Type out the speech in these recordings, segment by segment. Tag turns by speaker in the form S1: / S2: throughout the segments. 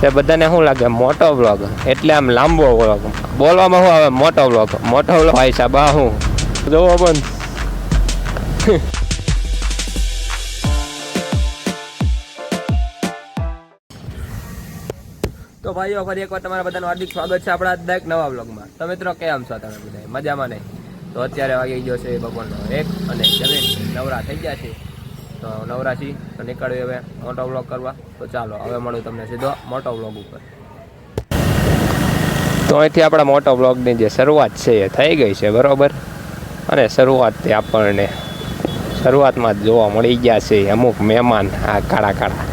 S1: તે બધાને શું લાગે? મોટો બ્લોગ એટલે આમ લાંબો બ્લોગ બોલવામાં શું આવે? મોટો બ્લોગ મોટો બ્લોગ ભાઈ સાહેબ આ શું? જોવો પણ તો ભાઈઓ ફરી એકવાર તમારા બધાનું હાર્દિક સ્વાગત છે આપણા દરેક નવા બ્લોગમાં તો મિત્રો કેમ છો તમે બધા મજામાં નહીં તો અત્યારે વાગી ગયો છે બપોરનો એક અને જમીન નવરા થઈ ગયા છે. તો નવરાશી, તો નીકળ્યું હવે મોટો બ્લોગ કરવા. તો ચાલો, હવે મળું તમને સીધો મોટો બ્લોગ ઉપર. તો અહીંથી આપણા મોટો બ્લોગની જે શરૂઆત છે એ થઈ ગઈ છે, બરોબર? અને શરૂઆતથી આપણને શરૂઆતમાં જ જોવા મળી ગયા છે અમુક મહેમાન, આ કાળા કાળા.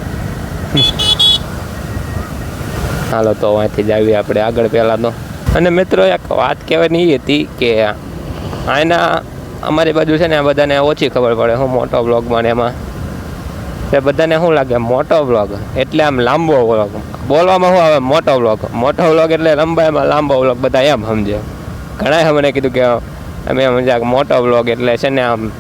S1: હાલો, તો અહીંથી જ આવીએ આપણે આગળ પહેલાં તો અને મિત્રો, એક વાત કહેવાની હતી કે આના અમારી બાજુ છે ને આ બધાને ઓછી ખબર પડે હું મોટો બ્લોગમાં ને એમાં. એટલે બધાને શું લાગે? મોટો બ્લોગ એટલે આમ લાંબો બ્લોગ બોલવામાં શું આવે? મોટો બ્લોગ મોટો બ્લોગ એટલે લંબાઈમાં લાંબો બ્લોગ બધા એમ સમજે. ઘણાએ મને કીધું કે અમે સમજ્યા મોટો બ્લોગ એટલે છે ને આમ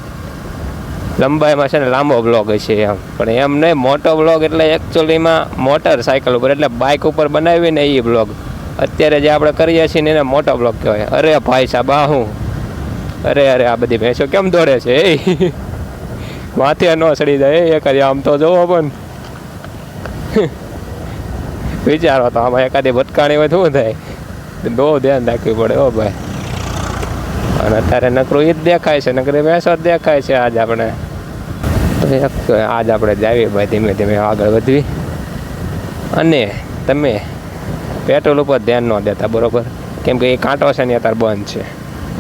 S1: લંબાઈમાં છે ને લાંબો બ્લોગ છે એમ. પણ એમ નહીં, મોટો બ્લોગ એટલે એકચ્યુઅલીમાં મોટર સાયકલ ઉપર એટલે બાઇક ઉપર બનાવીને એ બ્લોગ અત્યારે જે આપણે કરીએ છીએ ને એને મોટો બ્લોગ કહેવાય. અરે ભાઈ સાહેબ, આ હું અરે અરે, આ બધી ભેંસો કેમ દોડે છે, એ? માથે ન સડી જાય, એ કરી આમ તો જોવો પણ. વિચારો તો આમાં એકાદી ભટકાણી હોય શું થાય? બહુ ધ્યાન રાખવું પડે, હો ભાઈ. અને અત્યારે નકરું એ જ દેખાય છે, નકરી ભેંસો જ દેખાય છે આજ આપણે. તો એક આજ આપણે જાવીએ ભાઈ, ધીમે ધીમે આગળ વધવી. અને તમે પેટ્રોલ ઉપર ધ્યાન ન દેતા, બરોબર? કેમ કે એ કાંટો છે ને અત્યારે બંધ છે.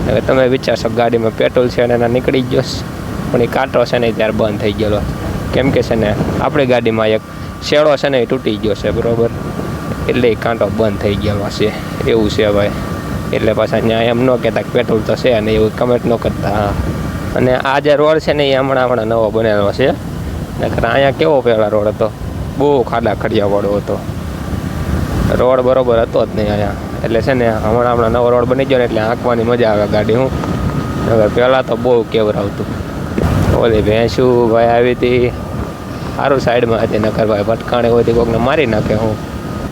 S1: હવે તમે વિચારશો ગાડીમાં પેટ્રોલ છે અને એના નીકળી ગયો પણ એ કાંટો છે ને ત્યારે બંધ થઈ ગયેલો. કેમ કે છે ને, આપણી ગાડીમાં એક શેડો છે ને એ તૂટી ગયો છે, બરાબર? એટલે એ કાંટો બંધ થઈ ગયેલો છે. એવું છે ભાઈ. એટલે પાછા ત્યાં એમ ન કહેતા પેટ્રોલ તો છે અને એવું કમેન્ટ ન કરતા. અને આ જે રોડ છે ને એ હમણાં હમણાં નવો બનેલો છે. નકર અહીંયા કેવો પહેલાં રોડ હતો? બહુ ખાડા ખડિયાવાળો હતો. રોડ બરોબર હતો જ નહીં અહીંયા. એટલે છે ને હમણાં હમણાં નવો રોડ બની ગયો ને એટલે આંકવાની મજા આવે ગાડી હું. હવે પહેલાં તો બહુ કેવરાવતું. ઓલી ભેંસું ભાઈ આવી હતી. સારું સાઈડમાં હતી, નકર ભાઈ ભટકાણે હોય કોકને મારી નાખે હું.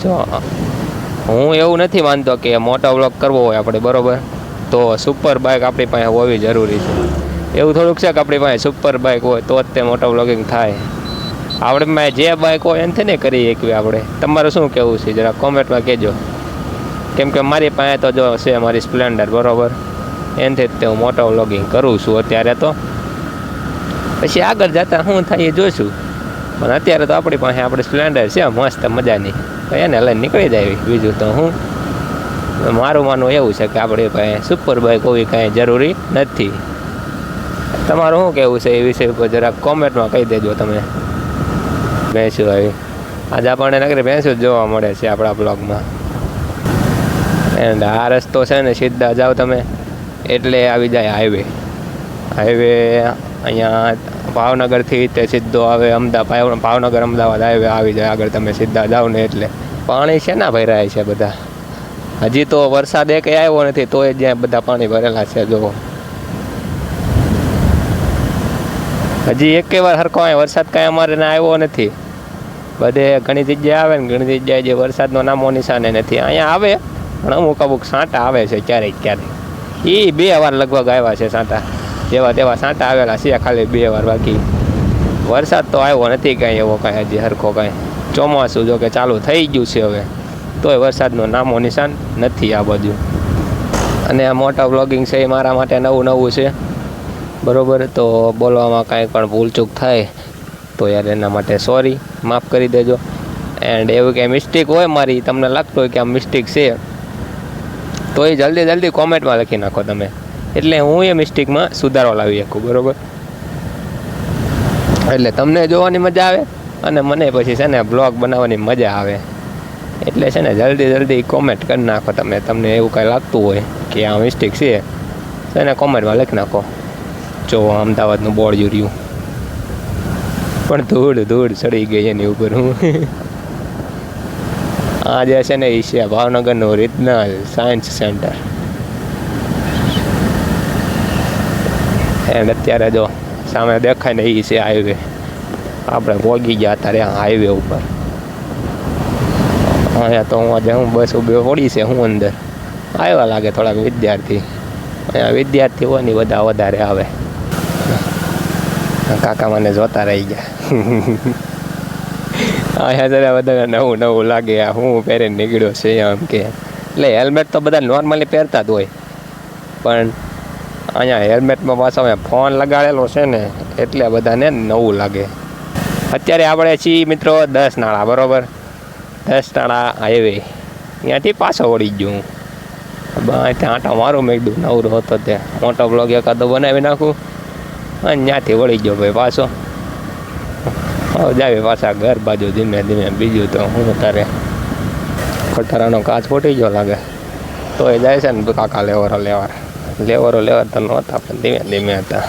S1: જો, હું એવું નથી માનતો કે મોટો બ્લોક કરવો હોય આપણે, બરોબર? તો સુપર બાઇક આપણી પાસે હોવી જરૂરી છે. એવું થોડુંક છે કે આપણી પાસે સુપર બાઇક હોય તો જ તે મોટો બ્લોગિંગ થાય. આપણે જે બાઇક હોય એનાથી નહીં કરી શકીએ આપણે. તમારું શું કહેવું છે? જરા કોમેન્ટમાં કહેજો. કેમ કે મારી પાસે તો જો છે મારી સ્પ્લેન્ડર, બરોબર? એનાથી જ તે હું મોટો વ્લોગિંગ કરું છું અત્યારે તો. પછી આગળ જતાં શું થાય એ જોઈશું. પણ અત્યારે તો આપણી પાસે આપણે સ્પ્લેન્ડર છે, મસ્ત મજાની. તો એને લઈને નીકળી જાય બીજું તો હું? મારું માનવું એવું છે કે આપણી પાસે સુપર બાઇક હોવી કાંઈ જરૂરી નથી. તમારું શું કહેવું છે એ વિષય ઉપર જરાક કોમેન્ટમાં કહી દેજો તમે. ભેંસું આવી. આજે આપણને નગરી ભેંસું જોવા મળે છે આપણા બ્લોગમાં એન્ડ આ રસ્તો છે ને સીધા જાઓ તમે. એટલે આવી જાય હાઈવે હાઈવે અહીંયા ભાવનગરથી તે સીધો આવે અમદાવાદ ભાવનગર, અમદાવાદ હાઈવે આવી જાય આગળ તમે સીધા જાઓ ને એટલે. પાણી છે ના ભરાય છે બધા. હજી તો વરસાદ એક આવ્યો નથી, તોય જ્યાં બધા પાણી ભરેલા છે જો હજી એક વાર હરખો વરસાદ કાંઈ અમારે ના આવ્યો નથી. બધે ઘણી જગ્યાએ આવે ને, ઘણી જગ્યાએ જે વરસાદનો નામો નિશાને નથી. અહીંયા આવે. અમુક અમુક સાંટા આવે છે ક્યારેક ક્યારેક. એ બે વાર લગભગ આવ્યા છે સાંટા. જેવા તેવા સાંટા આવેલા છે, ખાલી બે વાર બાકી. વરસાદ તો આવ્યો નથી કાંઈ એવો કાંઈ હજી હરખો કાંઈ. ચોમાસું જો કે ચાલુ થઈ ગયું છે હવે. તોય વરસાદનો નામો નિશાન નથી આ બાજુ. અને આ મોટા બ્લોગિંગ છે એ મારા માટે નવું નવું છે. બરાબર? તો બોલવામાં કાંઈ પણ ભૂલચૂક થાય, તો યાર એના માટે સોરી માફ કરી દેજો. એન્ડ એવું કંઈ મિસ્ટેક હોય મારી, તમને લાગતું હોય કે આ મિસ્ટેક છે. તો એ જલ્દી જલ્દી કોમેન્ટમાં લખી નાખો તમે. એટલે હું એ મિસ્ટેકમાં સુધારો લાવી શકું, બરોબર? એટલે તમને જોવાની મજા આવે અને મને પછી છે ને બ્લોગ બનાવવાની મજા આવે. એટલે છે ને જલ્દી જલ્દી કોમેન્ટ કરી નાખો તમે, તમને એવું કાંઈ લાગતું હોય કે આ મિસ્ટેક છે, તો એને કોમેન્ટમાં લખી નાખો. જો અમદાવાદનું બોર્ડ જોર્યું પણ ધૂળ ધૂળ ચડી ગઈ એની ઉપર હું. આ જે છે ને એ છે, ભાવનગરનું રિજનલ સાયન્સ સેન્ટર એન્ડ અત્યારે જો સામે દેખાય ને એ છે હાઈવે આપણે ભોગી ગયા અત્યારે હાઈવે ઉપર. અહીંયા તો હું આજે હું બસ ઊભી પડી છે હું અંદર. આવ્યા લાગે થોડાક વિદ્યાર્થી. અહીંયા વિદ્યાર્થી હોય ને બધા વધારે આવે. કાકા મને જોતા રહી ગયા. અહીંયા જરા બધા નવું નવું લાગે આ હું પહેરીને નીકળ્યો છે આમ કે. એટલે હેલ્મેટ તો બધા નોર્મલી પહેરતા જ હોય. પણ અહીંયા હેલ્મેટમાં પાછો મેં ફોન લગાડેલો છે ને, એટલે બધાને નવું લાગે. અત્યારે આપણે છીએ મિત્રો દસ નાળા, બરોબર? દસ નાળા હાઈવે ત્યાંથી પાછો વળી ગયો હું ત્યાં આંટો મારું મેં કીધું નવરો હતો ત્યાં. મોટો બ્લોગ એકાદો બનાવી નાખું. અને ત્યાંથી વળી ગયો ભાઈ પાછો. જાવે પાછા ઘર બાજુ ધીમે ધીમે. બીજું તો હું તારે ખટારાનો કાચ ફૂટી ગયો લાગે. તો એ જાય છે ને કાકા લેવરો લેવાર લેવરો લેવર તો નહોતા, પણ ધીમે ધીમે હતા.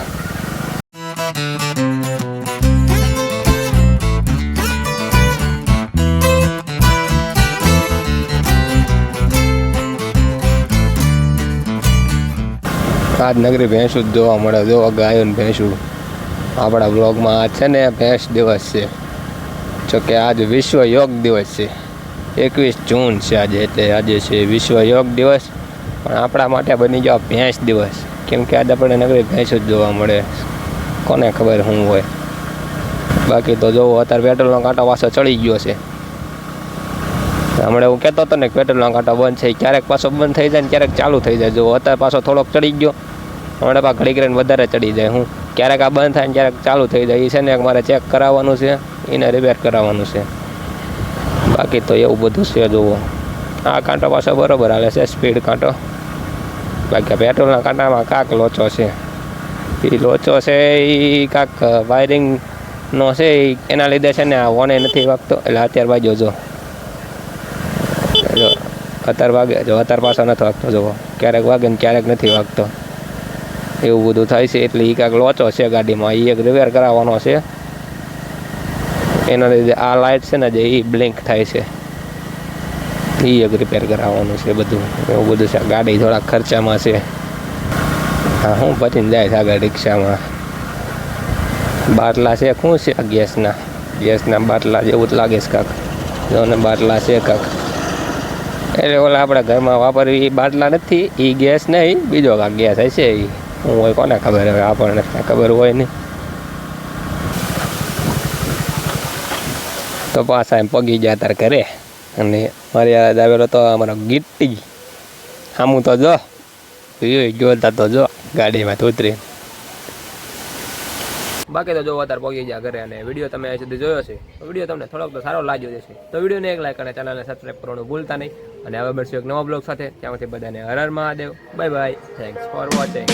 S1: આજ નગરી ભેંસું જ જોવા મળે જો ગાયો ભેંસું. આપણા બ્લોગમાં આ છે ને ભેંસ દિવસ છે. જો કે આજ વિશ્વ યોગ દિવસ છે. એકવીસ જૂન છે આજે, એટલે આજે છે વિશ્વ યોગ દિવસ. પણ આપણા માટે બની ગયો ભેંસ દિવસ. કેમ કે આજે આપણે નગરી ભેંસો જ જોવા મળે. કોને ખબર શું હોય. બાકી તો જોવો, અત્યારે પેટ્રોલનો કાંટો પાછો ચડી ગયો છે. હમણાં હું કહેતો હતો ને પેટ્રોલનો કાંટો બંધ છે. ક્યારેક પાછો બંધ થઈ જાય ને ક્યારેક ચાલુ થઈ જાય. જો અત્યારે પાછો થોડોક ચડી ગયો, હમણાં પાછા ઘડી કરીને વધારે ચડી જાય હું. ક્યારેક આ બંધ થાય ને ક્યારેક ચાલુ થઈ જાય. એ છે ને મારે ચેક કરાવવાનું છે એને રિપેર કરાવવાનું છે. બાકી તો એવું બધું છે જુઓ. આ કાંટો પાછો બરોબર હાલે છે સ્પીડ કાંટો. બાકી પેટ્રોલના કાંટામાં કાંક લોચો છે. એ લોચો છે એ કાંક વાયરિંગનો છે એના લીધે છે ને આ વોને નથી વાગતો. એટલે અત્યાર બાજુ જો અત્યાર વાગે, જો અત્યાર પાછો નથી વાગતો, જુઓ. ક્યારેક વાગે ને ક્યારેક નથી વાગતો. એવું બધું થાય છે, એટલે એ કાંઈક લોચો છે ગાડીમાં. એ એક રિપેર કરાવવાનો છે. એના લીધે આ લાઇટ છે ને જે એ બ્લિંક થાય છે. એ એક રિપેર કરાવવાનું છે બધું. એવું બધું છે. ગાડી થોડાક ખર્ચામાં છે. હા, હું પચીને જાય છે આગળ રિક્ષામાં. બાટલા છે, શું છે ગેસના? ગેસના બાટલા જેવું જ લાગે છે કાંક. જો ને બાટલા છે કાંક. એટલે ઓલા આપણે ઘરમાં વાપરવી એ બાટલા નથી એ ગેસ નહીં, બીજો કાંક ગેસ હશે એ હું હોય, કોને ખબર હવે? આપણને ખબર હોય નહીં. તો પાછા એમ પગી ગયા તાર ઘરે. અને મારી યાદ આવેલો તો અમારો ગીટી આમું તો જો. જોતા તો જો ગાડીમાં ઉતરી બાકી તો જો અત્યારે પહોંચી ગયા ઘરે અને વીડિયો તમે સુધી જોયો છે વીડિયો તમને થોડોક તો સારો લાગ્યો જશે તો વિડીયોને એક લાઈક અને ચેનલને સબસ્ક્રાઈબ કરવાનું ભૂલતા નહીં અને હવે મળશું એક નવા બ્લોગ સાથે ત્યાંથી બધાને Har Har Mahadev bye bye thanks for watching.